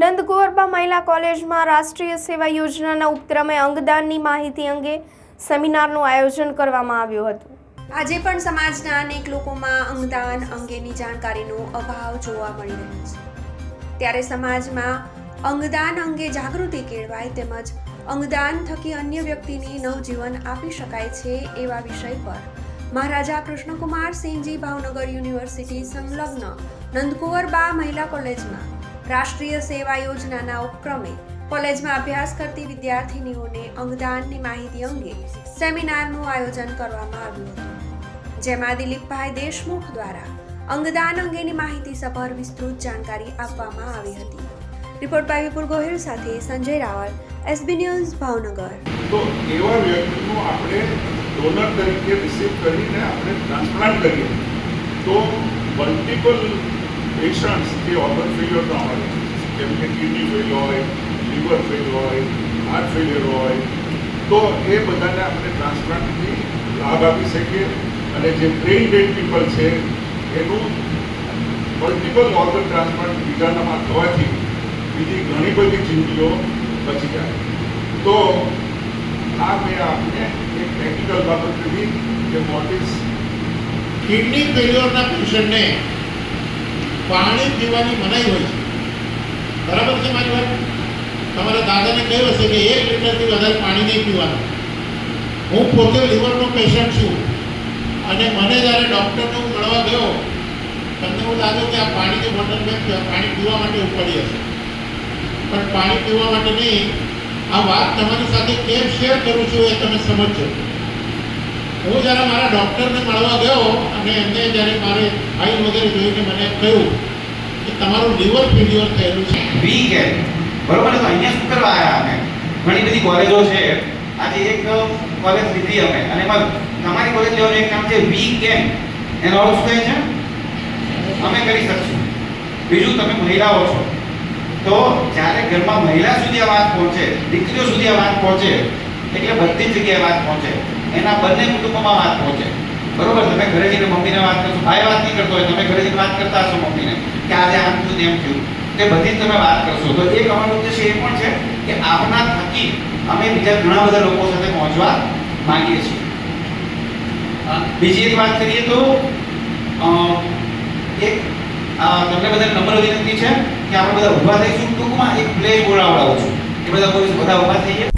નંદકુંવરબા મહિલા કોલેજમાં રાષ્ટ્રીય સેવા યોજનાના ઉપક્રમે અંગદાનની માહિતી અંગે સેમિનારનું આયોજન કરવામાં આવ્યું હતું. આજે પણ સમાજના અનેક લોકોમાં અંગદાન અંગેની જાણકારીનો અભાવ જોવા મળી રહ્યો છે. ત્યારે સમાજમાં અંગદાન અંગે જાગૃતિ કેળવાય તેમજ અંગદાન થકી અન્ય વ્યક્તિને નવજીવન આપી શકાય છે એવા વિષય પર મહારાજા કૃષ્ણકુમાર સિંહજી ભાવનગર યુનિવર્સિટી સંલગ્ન નંદકુંવર બા મહિલા કોલેજમાં રાષ્ટ્રીય સેવા યોજનાના ઉપક્રમે કોલેજમાં અભ્યાસ કરતી વિદ્યાર્થીનીઓને અંગદાનની માહિતી અંગે સેમિનારનું આયોજન કરવામાં આવ્યું હતું. જેમાં દિલીપભાઈ દેશમુખ દ્વારા અંગદાન અંગેની માહિતી સભર વિસ્તૃત જાણકારી આપવામાં આવી હતી. રિપોર્ટ બાય વિપુલ ગોહિલ સાથે સંજય રાવલ એસબી ન્યૂઝ ભાવનગર. તો એવા વ્યક્તિનું આપણે ડોનર તરીકે રિસીવ કરીને આપણે ટ્રાન્સપ્લાન્ટ કરીએ. તો મલ્ટિપલ પેશન્ટ્સ જે ઓર્ગન ફેલિયરના હોય જેમ કે કિડની ફેલ હોય લીવર ફેલ હોય હાર્ટ ફેલિયર હોય તો એ બધાને આપણે ટ્રાન્સપ્લાન્ટથી લાભ આપી શકીએ. અને જે બ્રેઇન ડેડ પીપલ છે, એનું મલ્ટિપલ ઓર્ગન ટ્રાન્સપ્લાન્ટ બીજાનામાં થવાથી બીજી ઘણી બધી જિંદગીઓ બચી જાય. તો, આ મેં આપને એક ટેકનિકલ બાબત કીધી કે વોટ ઇઝ કિડની ફેલ્યોરના પેશન્ટને પાણી પીવાની મનાઈ હોય છે. બરાબર છે મારી વાત? તમારા દાદાને કહ્યું હશે કે એક લીટરથી વધારે પાણી નહીં પીવાનું. હું પોતે લીવરનો પેશન્ટ છું અને મને જ્યારે ડૉક્ટરને હું મળવા ગયો, તમને એવું લાગ્યું કે આ પાણીની બોટલ મેં પાણી પીવા માટે ઉપાડી હશે. પણ પાણી પીવા માટે નહીં, આ વાત તમારી સાથે કેમ શેર કરું છું એ તમે સમજજો. હું જ્યારે મારા ડૉક્ટરને મળવા ગયો અને એમને જ્યારે મારે ફાઇલ વગેરે જોઈને મને કહ્યું કે તમારું લીવર ફેલ્યોર થયેલું છે. વીકેન્ડ બરોબર ને? તો અહીંયા શું કરવા આવ્યા અમે? ઘણી બધી કોલેજો છે. આજે એક કોલેજ લીધી અમે. અને એમાં તમારી કોલેજ લેવાનું એક નામ છે વીકેન્ડ એનો અર્થ કહે છે? અમે કરી શકશું. બીજું, તમે મહિલાઓ છો. તો જ્યારે ઘરમાં મહિલા સુધી આ વાત પહોંચે, દીકરીઓ સુધી આ વાત પહોંચે, એટલે બધી જગ્યાએ વાત પહોંચે. એના બંને કુટુંબમાં વાત પહોંચે. બરોબર? તમે ઘરે જઈને મમ્મીને વાત કરશો. ભાઈ વાત નહીં કરતો હોય, તમે ઘરે જઈને વાત કરતા હશો મમ્મીને કે આજે આમ થયું એમ થયું. તે બધી તમે વાત કરશો. તો એક અમારો ઉદ્દેશ એ પણ છે કે આપના થકી અમે બીજા ઘણા બધા લોકો સાથે પહોંચવા માંગીએ છીએ. બીજી એક વાત કરીએ તો એક તમને બધા નમ્ર વિનંતી છે કે આપણે બધા ઊભા થઈશું. ટૂંકમાં એક પ્લે બોલાવડાવું છું. એ બધા બોલીશ બધા ઊભા થઈએ.